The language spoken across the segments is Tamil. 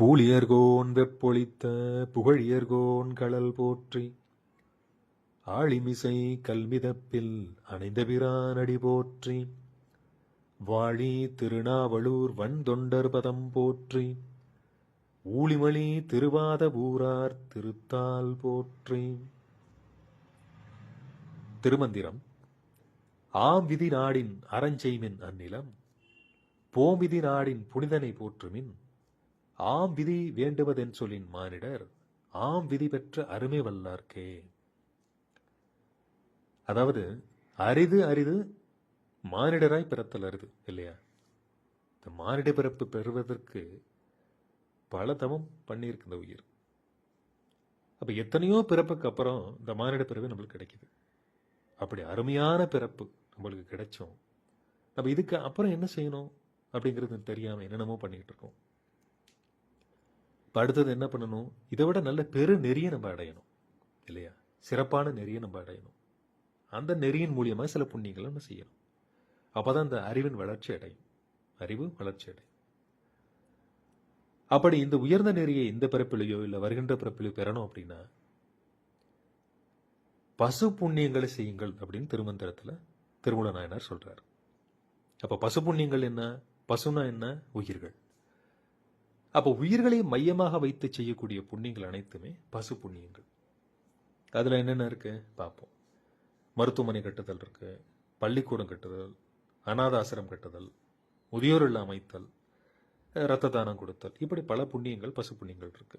பூலியர்கோன் வெப்பொழித்த புகழியர்கோன் கடல் போற்றி. ஆழிமிசை கல்மிதப்பில் அணைந்த பிரானடி போற்றி. வாழி திருநாவலூர் வன்தொண்டர் பதம் போற்றி. ஊழிமணி திருவாத ஊரார் திருத்தால் போற்றி. திருமந்திரம். ஆம் விதி நாடின் அறஞ்செய்மின் அந்நிலம் போமிதி நாடின் புனிதனை போற்றுமின். ஆம் விதி வேண்டுவதென் சொல்லின் மானிடர் ஆம் விதி பெற்ற அருமை வல்லார்க்கே. அதாவது அரிது அரிது மானிடராய் பிறத்தல் அரிது இல்லையா? இந்த மானிட பிறப்பு பெறுவதற்கு பல தவம் பண்ணியிருக்கு இந்த உயிர். அப்போ எத்தனையோ பிறப்புக்கு அப்புறம் இந்த மானிட பிறவு நம்மளுக்கு கிடைக்குது. அப்படி அருமையான பிறப்பு நம்மளுக்கு கிடைச்சோம் நம்ம இதுக்கு அப்புறம் என்ன செய்யணும் அப்படிங்கிறது தெரியாமல் என்னென்னமோ பண்ணிக்கிட்டு இருக்கோம். இப்போ அடுத்தது என்ன பண்ணணும்? இதை விட நல்ல பெரு நெறியை நம்ம அடையணும். இல்லையா? சிறப்பான நெறியை நம்ம அடையணும். அந்த நெறியின் மூலியமாக சில புண்ணியங்களை நம்ம செய்யணும். அப்போ தான் இந்த அறிவின் வளர்ச்சி அடையும். அறிவு வளர்ச்சி அடையும். அப்படி இந்த உயர்ந்த நெறியை இந்த பிறப்பிலையோ இல்லை வருகின்ற பிறப்பிலையோ பெறணும் அப்படின்னா பசு புண்ணியங்களை செய்யுங்கள் அப்படின்னு திருமந்திரத்தில் திருமூல நாயனார் சொல்கிறார் அப்போ பசு புண்ணியங்கள் என்ன? பசுனா என்ன? உயிர்கள். அப்போ உயிர்களை மையமாக வைத்து செய்யக்கூடிய புண்ணியங்கள் அனைத்துமே பசு புண்ணியங்கள். அதில் என்னென்ன இருக்குது பார்ப்போம். மருத்துவமனை கட்டுதல் இருக்குது பள்ளிக்கூடம் கட்டுதல் அனாதாசிரம் கட்டுதல் முதியோர் இல்லம் அமைத்தல் ரத்த தானம் கொடுத்தல் இப்படி பல புண்ணியங்கள் பசு புண்ணியங்கள் இருக்கு.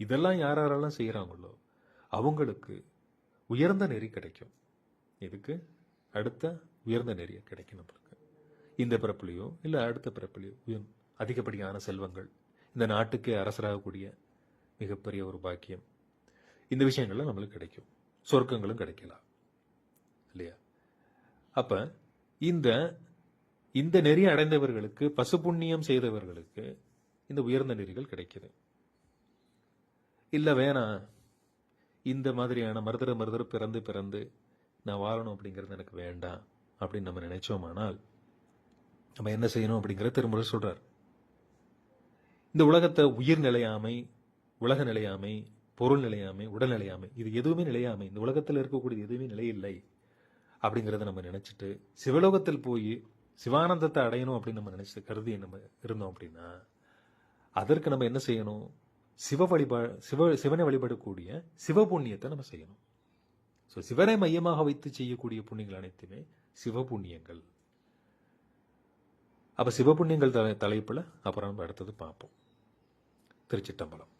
இதெல்லாம் யார் யாரெல்லாம் செய்கிறாங்களோ அவங்களுக்கு உயர்ந்த நெறி கிடைக்கும். இதுக்கு அடுத்த உயர்ந்த நெறியை கிடைக்கும் நம்மளுக்கு. இந்த பிறப்புலையோ இல்லை அடுத்த பிறப்புலையோ உயர் அதிகப்படியான செல்வங்கள். இந்த நாட்டுக்கே அரசராகக்கூடிய மிகப்பெரிய ஒரு பாக்கியம். இந்த விஷயங்கள்லாம் நம்மளுக்கு கிடைக்கும். சொர்க்கங்களும் கிடைக்கலாம். இல்லையா? அப்போ இந்த இந்த நெறி அடைந்தவர்களுக்கு பசு புண்ணியம் செய்தவர்களுக்கு இந்த உயர்ந்த நெறிகள் கிடைக்கிது. இல்லை வேணாம் இந்த மாதிரியான மருதர மருதர பிறந்து பிறந்து நான் வாழணும் அப்படிங்கிறது எனக்கு வேண்டாம் அப்படின்னு நம்ம நினைச்சோமானால் நம்ம என்ன செய்யணும் அப்படிங்கிற திருமுறை சொல்கிறார் இந்த உலகத்தை உயிர் நிலையாமை உலக நிலையாமை பொருள் நிலையாமை உடல் நிலையாமை இது எதுவுமே நிலையாமை. இந்த உலகத்தில் இருக்கக்கூடியது எதுவுமே நிலையில்லை அப்படிங்கிறத நம்ம நினச்சிட்டு சிவலோகத்தில் போய் சிவானந்தத்தை அடையணும் அப்படின்னு நம்ம நினச்சி கருதி நம்ம இருந்தோம் அப்படின்னா அதற்கு நம்ம என்ன செய்யணும்? சிவ வழிபா சிவ சிவனை வழிபடக்கூடிய சிவ புண்ணியத்தை நம்ம செய்யணும். ஸோ சிவனை மையமாக வைத்து செய்யக்கூடிய புண்ணியங்கள் அனைத்துமே சிவ புண்ணியங்கள். அப்போ சிவ புண்ணியங்கள் தலை தலைப்பில் அப்புறம் நம்ம அடுத்தது பார்ப்போம். திருச்சிட்டம்பலம்.